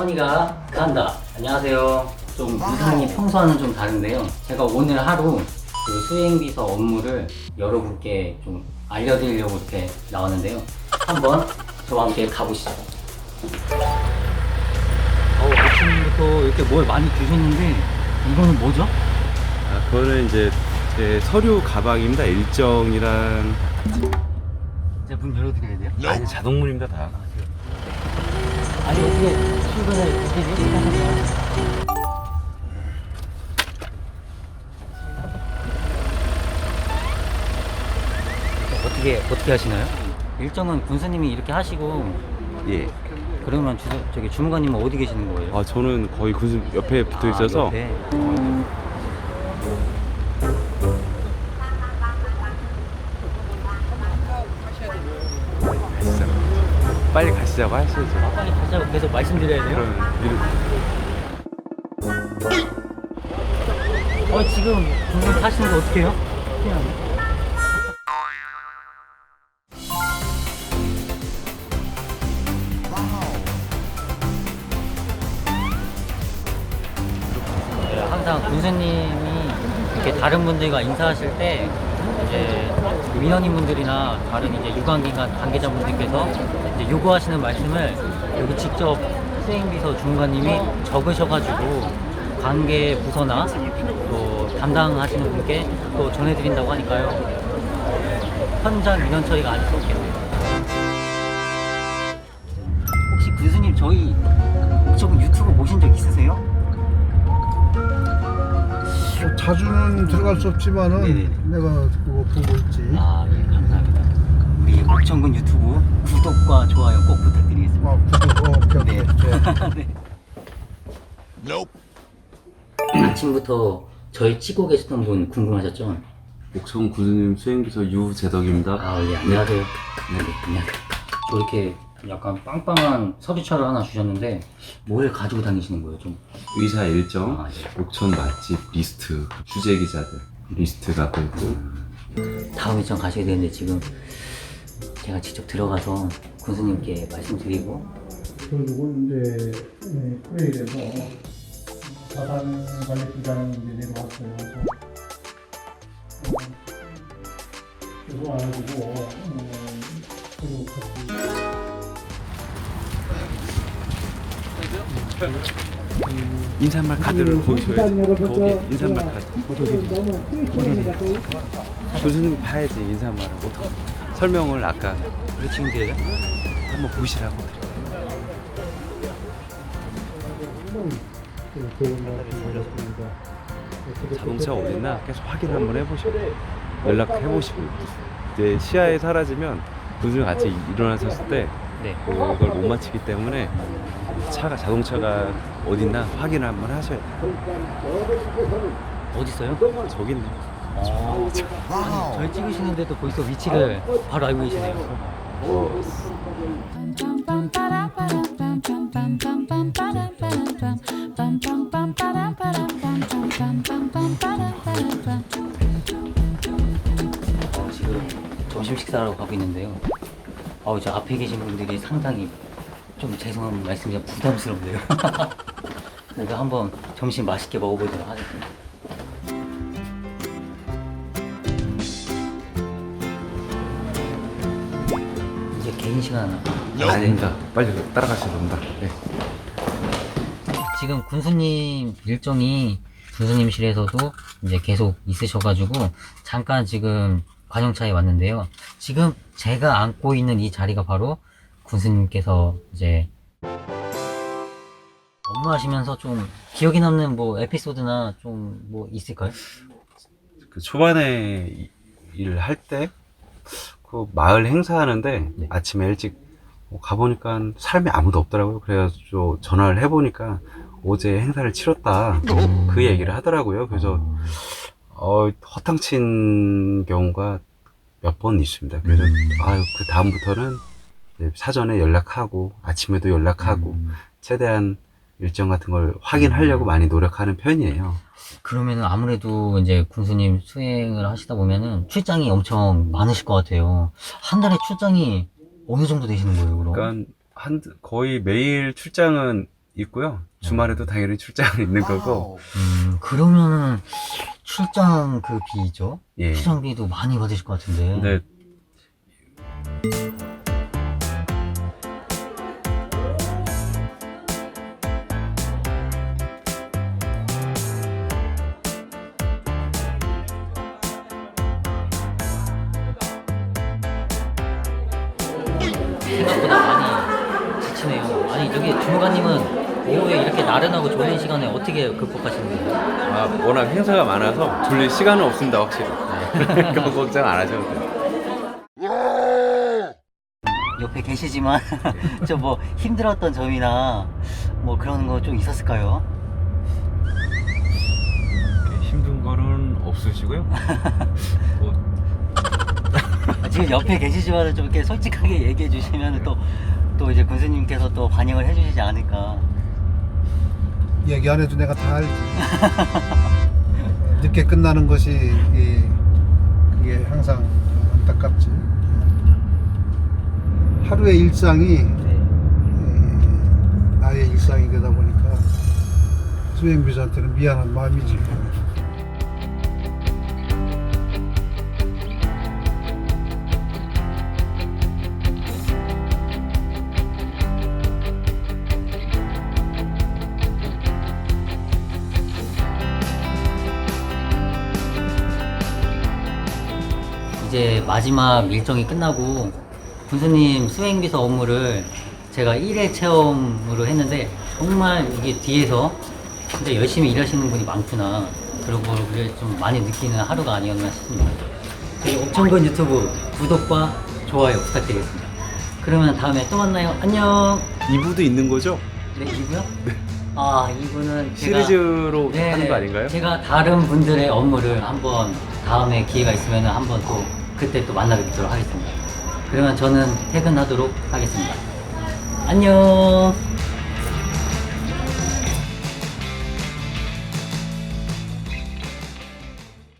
선이가 간다. 안녕하세요. 좀 이상이 평소와는 좀 다른데요. 제가 오늘 하루 그 수행비서 업무를 여러분께 좀 알려드리려고 이렇게 나왔는데요. 한번 저와 함께 가보시죠. 어, 아침부터 이렇게 뭘 많이 주셨는데 이거는 뭐죠? 아, 그거는 이제 제 서류 가방입니다. 일정이랑 이제 문 열어드려야 돼요? 아니 자동문입니다 다. 아 니 어떻게 출근을 이렇게 일찍 하셨어요? 어떻게 어떻게 하시나요? 일정은 군수님이 이렇게 하시고 예. 그러면 주, 저기 주무관님은 어디 계시는 거예요? 아 저는 거의 군수 옆에 붙어 있어서 아, 옆에. 가 빨리 가시자고 하시죠. 아, 빨리 가자고 계속 말씀드려야 돼요? 그럼 일- 어 지금 군수 타시는 거 어떻게 해요? 그냥 네, 항상 군수님이 이렇게 다른 분들과 인사하실 때 이제 민원인분들이나 다른 이제 유관기관 관계자분들께서 이제 요구하시는 말씀을 여기 직접 수행비서 중관님이 적으셔가지고 관계 부서나 또 담당하시는 분께 또 전해드린다고 하니까요. 현장 민원 처리가 아닐 수 없겠네요. 혹시 군수님 저희 저분 유튜브 보신 적 있으세요? 뭐 자주는 들어갈 수 없지만은 네네네. 내가 그거 보고 있지. 아, 예, 옥정근 유튜브 구독과 좋아요 꼭 부탁드리겠습니다. 아, 구독, 어, 오케이, 네. 오케이. 네. 아침부터 저희 찍고 계셨던 분 궁금하셨죠? 옥천 군수님 수행비서 유재덕입니다. 아, 예, 안녕하세요. 네, 네, 안녕하세요. 저 이렇게 약간 빵빵한 서류차를 하나 주셨는데 뭘 가지고 다니시는 거예요, 좀? 의사 일정, 아, 예. 옥천 맛집 리스트, 취재 기자들 리스트가 또 있고 다음 일정 가셔야 되는데 지금 제가 직접 들어가서 군수님께 말씀드리고 그리고 이제 네, 회의에서 사단 관리 부장님이 내려왔어요. 그래서 어, 그거 알아주고 어, 그리고 같이 인사말 카드를. 거기 인사말 카드. 군수님 봐야지 인사말을 어떻게 설명을 아까 우리 친구들이요? 한번 보시라고. 자동차 어딨나 계속 확인 한번 해보시고 연락해 보시고 이제 시야에 사라지면 군수님 같이 일어나셨을 때 네. 그걸 못 맞히기 때문에 차가 자동차가 어딨나 확인을 한번 하셔야 돼요. 어디 있어요? 저기 있네. 아, 아니, 저희 찍으시는데도 벌써 위치를 바로 알고 계시네요. 뭐 어, 지금 점심 식사하러 가고 있는데요. 어우, 저 앞에 계신 분들이 상당히 좀 죄송한 말씀이지만 부담스럽네요. 그래서 한번 점심 맛있게 먹어보도록 하겠습니다. 개인 시간 아닙니다. 빨리 따라가셔야 됩니다. 네. 지금 군수님 일정이 군수님실에서도 이제 계속 있으셔가지고 잠깐 지금 관용차에 왔는데요. 지금 제가 앉고 있는 이 자리가 바로 군수님께서 이제 업무하시면서 좀 기억에 남는 뭐 에피소드나 좀 뭐 있을까요? 그 초반에 이- 일을 할 때 그 마을 행사하는데 네. 아침에 일찍 뭐 가보니까 사람이 아무도 없더라고요. 그래가지고 전화를 해보니까 어제 행사를 치렀다 그 얘기를 하더라고요. 그래서 어, 허탕친 경우가 몇 번 있습니다. 그래서 아유 그 다음부터는 사전에 연락하고 아침에도 연락하고 음, 최대한 일정 같은 걸 확인하려고 많이 노력하는 편이에요. 그러면은 아무래도 이제 군수님 수행을 하시다 보면은 출장이 엄청 많으실 것 같아요. 한 달에 출장이 어느 정도 되시는 거예요, 그럼? 그러니까 한 거의 매일 출장은 있고요. 주말에도 당연히 출장은 있는 거고. 음, 그러면은 출장 그 비죠? 예. 출장비도 많이 받으실 것 같은데. 근데 저기 주무관님은 오후에 이렇게 나른하고 졸린 시간에 어떻게 극복하시는 거예요? 아, 워낙 행사가 많아서 졸릴 시간은 없습니다, 확실히. 네. 그거 걱정 안 하셔도 돼요. 옆에 계시지만 저뭐 힘들었던 점이나 뭐 그런 거 좀 있었을까요? 힘든 거는 없으시고요. 뭐, 아, 지금 옆에 계시지만 좀 이렇게 솔직하게 얘기해 주시면 또, 또 이제 군수님께서 또 반영을 해 주시지 않을까. 얘기 안 해도 내가 다 알지. 늦게 끝나는 것이 이, 그게 항상 안타깝지. 하루의 일상이 네. 에, 나의 일상이 되다 보니까 수행비서한테는 미안한 마음이지. 이제 마지막 일정이 끝나고 군수님 수행비서 업무를 제가 1회 체험으로 했는데 정말 이게 뒤에서 진짜 열심히 일하시는 분이 많구나 그런 거를 좀 많이 느끼는 하루가 아니었나 싶습니다. 저희 옥천군 유튜브 구독과 좋아요 부탁드리겠습니다. 그러면 다음에 또 만나요. 안녕. 2부도 있는 거죠? 네, 이부요? 아, 이부는 제가 시리즈로 네, 하는 거 아닌가요? 제가 다른 분들의 업무를 한번 다음에 기회가 있으면 한번 또 그때 또 만나 뵙도록 하겠습니다. 그러면 저는 퇴근하도록 하겠습니다. 안녕.